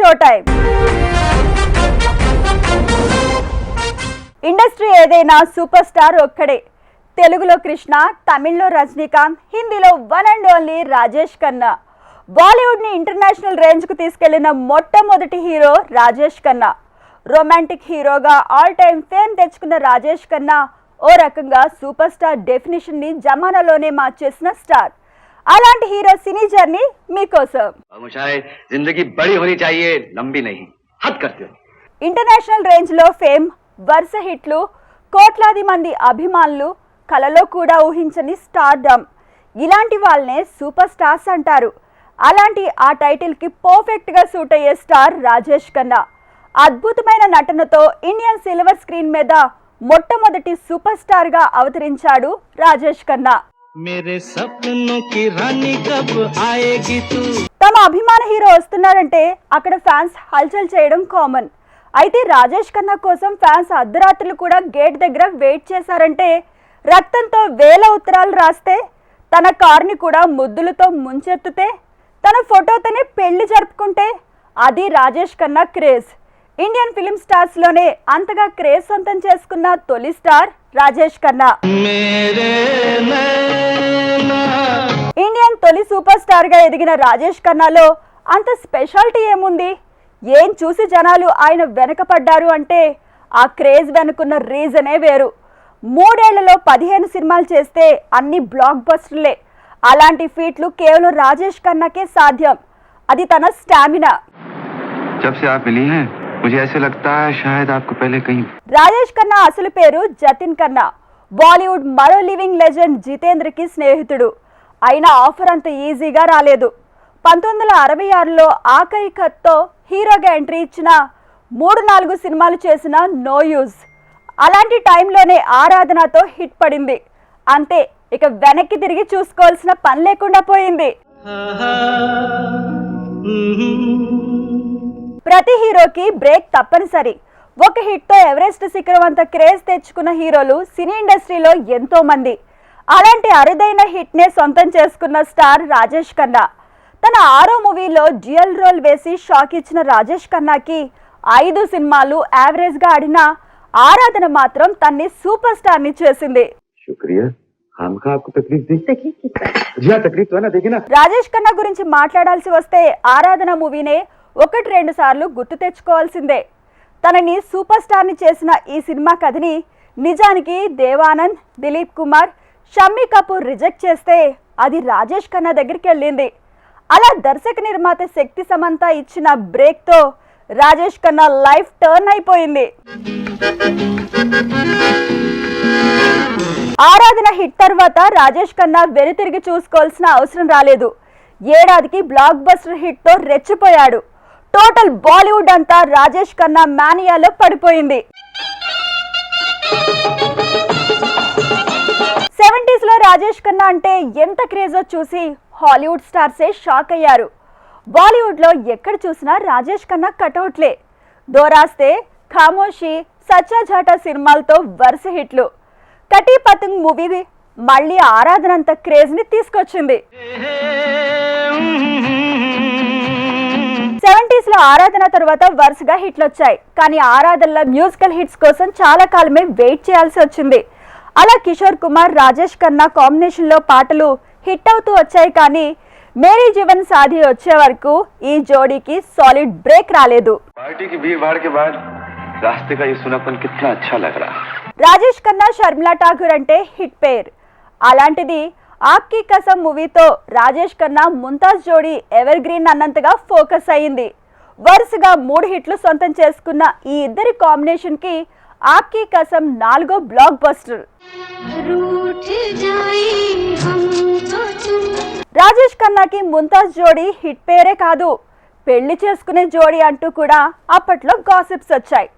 Show time industry ఏదైనా super star ఒక్కడే. తెలుగులో కృష్ణ తమిళ్ళో రజనీకాంత్ హిందీలో one and only Rajesh Khanna. బాలీవుడ్ని international రేంజ్కు తీసుకెళ్ళిన మొట్టమొదటి హీరో రాజేష్ ఖన్నా. రొమాంటిక్ హీరోగా ఆల్ టైమ్ ఫేమ్ తెచ్చుకున్న రాజేష్ ఖన్నా ఓ రకంగా సూపర్ స్టార్ డెఫినేషన్ని జమానాలోనే మార్చేసిన స్టార్. అలాంటి హీరో సినీ జర్నీ మీకోసం. ఇంటర్నేషనల్ రేంజ్లో ఫేమ్ వరుస హిట్లు కోట్లాది మంది అభిమానులు కలలో కూడా ఊహించని స్టార్డమ్. ఇలాంటి వాళ్ళనే సూపర్ స్టార్స్ అంటారు. అలాంటి ఆ టైటిల్కి పర్ఫెక్ట్గా సూట్ అయ్యే స్టార్ రాజేష్ ఖన్నా. అద్భుతమైన నటనతో ఇండియన్ సిల్వర్ స్క్రీన్ మీద మొట్టమొదటి సూపర్ స్టార్గా అవతరించాడు రాజేష్ ఖన్నా. मेरे सपनों की रानी कब आएगी तू తమ అభిమాన హీరో వస్తున్నారంటే అక్కడ ఫ్యాన్స్ హల్చల్ చేయడం కామన్ అయితే రాజేష్ ఖన్నా కోసం ఫ్యాన్స్ అర్ధరాత్రులు కూడా గేట్ దగ్గర వెయిట్ చేశారంటే రక్తంతో వేల ఉత్తరాలు రాస్తే తన కార్ని కూడా ముద్దులతో ముంచెత్తుతే తన ఫోటోతోనే పెళ్లి జరుపుకుంటే అది Rajesh Khanna craze Indian film స్టార్స్లోనే అంతగా క్రేజ్ సొంతం చేసుకున్న తొలి స్టార్ రాజేష్ ఖన్నా. ఇండియన్ తొలి సూపర్ స్టార్గా ఎదిగిన రాజేష్ ఖన్నాలో అంత స్పెషాలిటీ ఏముంది? ఏం చూసి జనాలు ఆయన వెనకపడ్డారు అంటే ఆ క్రేజ్ వెనుకున్న రీజనే వేరు. మూడేళ్ళలో పదిహేను సినిమాలు చేస్తే అన్ని బ్లాక్ బస్టర్లే. అలాంటి ఫీట్లు కేవలం రాజేష్ ఖన్నాకే సాధ్యం. అది తన స్టామినా. मुझे ऐसे लगता है शायद आपको पहले कहीं రాజేష్ ఖన్నా అసలు పేరు జతిన్ ఖన్నా బాలీవుడ్ మరో లివింగ్ లెజెండ్ జితేంద్రకి స్నేహితుడు అయినా ఆఫర్ అంత ఈజీగా రాలేదు పంతొమ్మిది వందల అరవై ఆరులో ఆఖరి కత్తో హీరోగా ఎంట్రీ ఇచ్చిన మూడు నాలుగు సినిమాలు చేసిన నో యూజ్ అలాంటి టైంలోనే ఆరాధనతో హిట్ పడింది అంతే ఇక వెనక్కి తిరిగి చూసుకోవాల్సిన పని లేకుండా పోయింది ప్రతి హీరోకి బ్రేక్ తప్పనిసరి. ఒక హిట్తో ఎవరెస్ట్ శిఖరం అంత క్రేజ్ తెచ్చుకున్న హీరోలు సినీ ఇండస్ట్రీలో ఎంతో మంది. అలాంటి అరుదైన హిట్నే సొంతం చేసుకున్న స్టార్ రాజేష్ ఖన్నా. తన ఆరో మూవీలో డ్యూయల్ రోల్ వేసి షాక్ ఇచ్చిన రాజేష్ ఖన్నాకి ఐదు సినిమాలు యావరేజ్గా ఆడిన ఆరాధన మాత్రం తన్ని సూపర్ స్టార్ని చేసింది. రాజేష్ ఖన్నా గురించి మాట్లాడాల్సి వస్తే ఆరాధన మూవీనే ఒకటి రెండు సార్లు గుర్తు తెచ్చుకోవాల్సిందే. తనని సూపర్ స్టార్ని చేసిన ఈ సినిమా కథని నిజానికి దేవానంద్ దిలీప్ కుమార్ షమ్మి కపూర్ రిజెక్ట్ చేస్తే అది రాజేష్ ఖన్నా దగ్గరికి వెళ్ళింది. అలా దర్శక నిర్మాత శక్తి సమంత ఇచ్చిన బ్రేక్తో రాజేష్ ఖన్నా లైఫ్ టర్న్ అయిపోయింది. ఆరాధన హిట్ తర్వాత రాజేష్ ఖన్నా వెనుతిరిగి చూసుకోవాల్సిన అవసరం రాలేదు. ఏడాదికి బ్లాక్ బస్టర్ హిట్తో రెచ్చిపోయాడు. టోటల్ బాలీవుడ్ అంతా రాజేష్ ఖన్నా మానియాలో పడిపోయింది. సెవెంటీస్లో రాజేష్ ఖన్నా అంటే ఎంత క్రేజో చూసి హాలీవుడ్ స్టార్సే షాక్ అయ్యారు. బాలీవుడ్లో ఎక్కడ చూసినా రాజేష్ ఖన్నా కటౌట్లే. దోరాస్తే ఖామోషి సచ్చా సినిమాలతో వరుస హిట్లు. కటీ పతంగ్ మూవీ మళ్ళీ ఆరాధనంత క్రేజ్ని తీసుకొచ్చింది ఆరాధన తర్వాత వరుసగా హిట్లు వచ్చాయి కానీ ఆరాధనలో మ్యూజికల్ హిట్స్ కోసం చాలా కాలమే వెయిట్ చేయాల్సి వచ్చింది. అలా కిషోర్ కుమార్ రాజేష్ ఖన్నా కాంబినేషన్లో పాటలు హిట్ అవుతూ వచ్చాయి కానీ మేరీ జీవన్ సాధి వచ్చే వరకు ఈ జోడీకి సాలిడ్ బ్రేక్ రాలేదు. రాజేష్ ఖన్నా షర్మిలా ఠాగూర్ అంటే హిట్ పేర్. అలాంటిది ఆక్కి కసం మూవీతో రాజేష్ ఖన్నా ముంతాజ్ జోడీ ఎవర్ గ్రీన్ అన్నంతగా ఫోకస్ అయ్యింది. వరుసగా మూడు హిట్లు సొంతం చేసుకున్న ఈ ఇద్దరి కాంబినేషన్కి ఆకీ కసం నాలుగో బ్లాక్ బస్టర్ రాజేష్ ఖన్నాకి ముంతాజ్ జోడీ హిట్ పేరే కాదు. పెళ్ళి చేసుకునే జోడీ అంటూ కూడా అప్పట్లో గాసిప్స్ వచ్చాయి.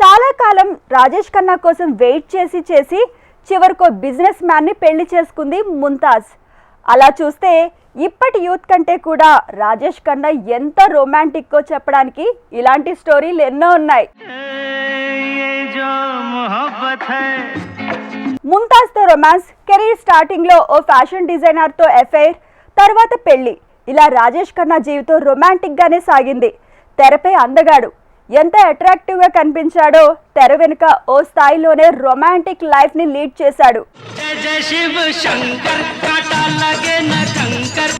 చాలా కాలం రాజేష్ ఖన్నా కోసం వెయిట్ చేసి చేసి చివరికో బిజినెస్ మ్యాన్ని పెళ్ళి చేసుకుంది ముంతాజ్. అలా చూస్తే ఇప్పటి యూత్ కంటే కూడా రాజేష్ కన్నా ఎంత రొమాంటిక్కో చెప్పడానికి ఇలాంటి స్టోరీలు ఎన్నో ఉన్నాయి. ముంతాజ్తో రొమాన్స్ కెరీర్ స్టార్టింగ్లో ఓ ఫ్యాషన్ డిజైనర్తో ఎఫైర్ తర్వాత పెళ్ళి ఇలా రాజేష్ ఖన్నా జీవితం రొమాంటిక్గానే సాగింది. తెరపై అందగాడు. ఎంత అట్రాక్టివ్గా కనిపించాడో తెర వెనుక ఓ స్థాయిలోనే రొమాంటిక్ లైఫ్ని లీడ్ చేశాడు.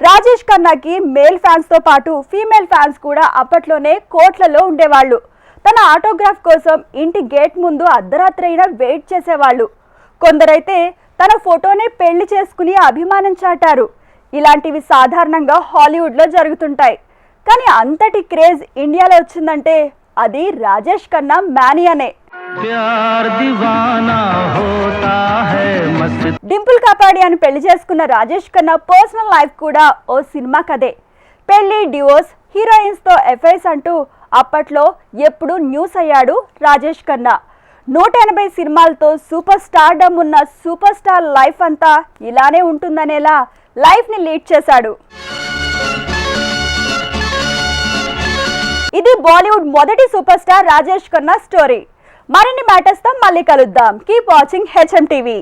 రాజేష్ ఖన్నాకి మేల్ ఫ్యాన్స్తో పాటు ఫీమేల్ ఫ్యాన్స్ కూడా అప్పట్లోనే కోట్లలో ఉండేవాళ్ళు. తన ఆటోగ్రాఫ్ కోసం ఇంటి గేట్ ముందు అర్ధరాత్రైనా వెయిట్ చేసేవాళ్ళు. కొందరైతే తన ఫోటోనే పెళ్ళి చేసుకుని అభిమానం చాటారు. ఇలాంటివి సాధారణంగా హాలీవుడ్లో జరుగుతుంటాయి. కానీ అంతటి క్రేజ్ ఇండియాలో వచ్చిందంటే అది రాజేష్ కన్నా మ్యానియానే డింపుల్ కాపాడి అని పెళ్ళి చేసుకున్న రాజేష్ కన్నా పర్సనల్ లైఫ్ కూడా ఓ సినిమా కదే పెళ్ళి డివోర్స్ హీరోయిన్స్తో ఎఫ్ఐస్ అంటూ అప్పట్లో ఎప్పుడు న్యూస్ అయ్యాడు రాజేష్ కన్నా. నూట ఎనభై సినిమాలతో సూపర్ స్టార్ డమ్ ఉన్న సూపర్ స్టార్ లైఫ్ అంతా ఇలానే ఉంటుందనేలా లైఫ్ని లీడ్ చేశాడు. ఇది బాలీవుడ్ మొదటి super star Rajesh Khanna story. మరిన్ని మ్యాటర్స్తో మళ్ళీ కలుద్దాం. Keep watching HM TV.